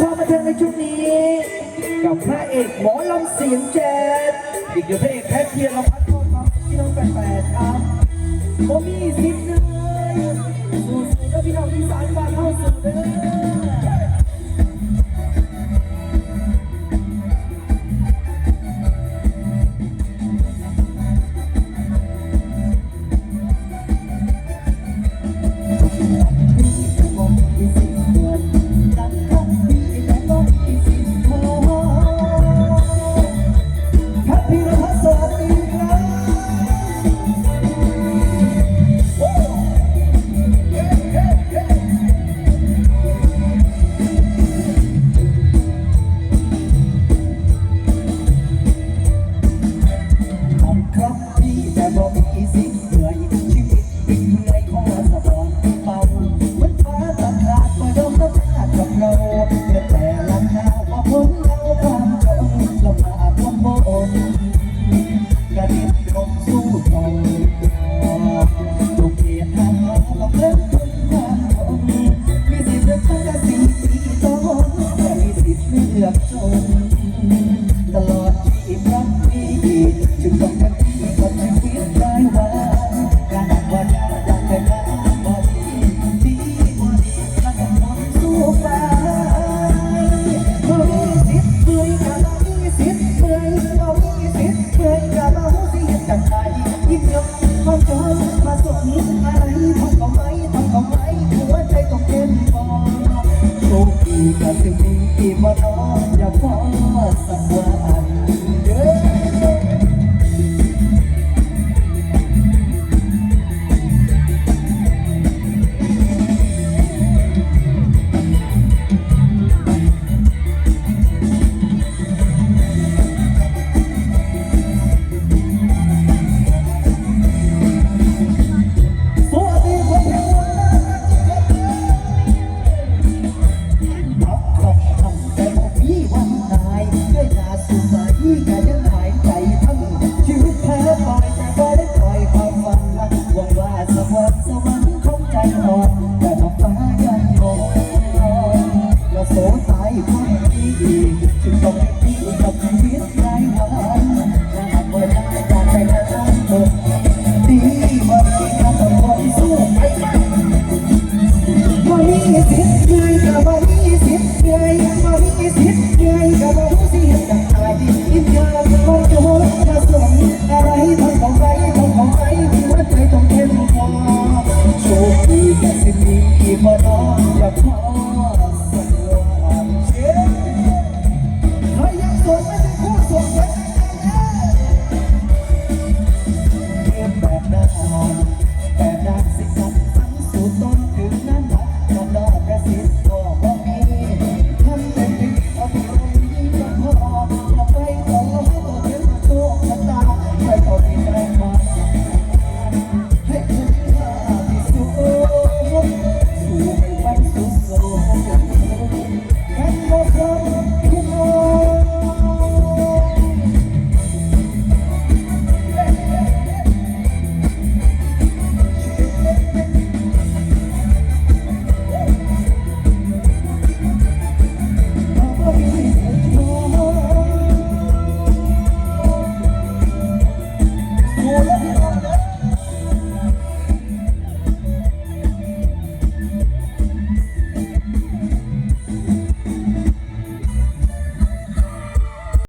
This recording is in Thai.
ความบันเทิงในช่วงนี้ กับพระเอกหมอลำเสียงแจ๊ดอีกเดี๋ยวพระเอกแพทย์เพียรพัฒน์ทองคำที่น้องแปดๆครับโมมี มีสิทธิ์เลือกจนตลอด ที่มาน้องอย่าฟ้องสักวัน ด้วยงาสุมาที่ยันหายใจทั้งชีวิตแพ้ปแต่ก็ได้ปล่อยความฝันหวังว่าสักวันคงใจหอดแต่ท้องฟ้ายังมองไม่าโสตายคนที่ดีจึงต้องให้ดีกับชีวิตรยวันถ้าหากเมื่อได้จากต้ดีวันนี้ก็ต้งสู้ไปวันนี้สิบเดืนกับวันนี้สิบเดือนวัรี สิมีกี่มานอนกับเขา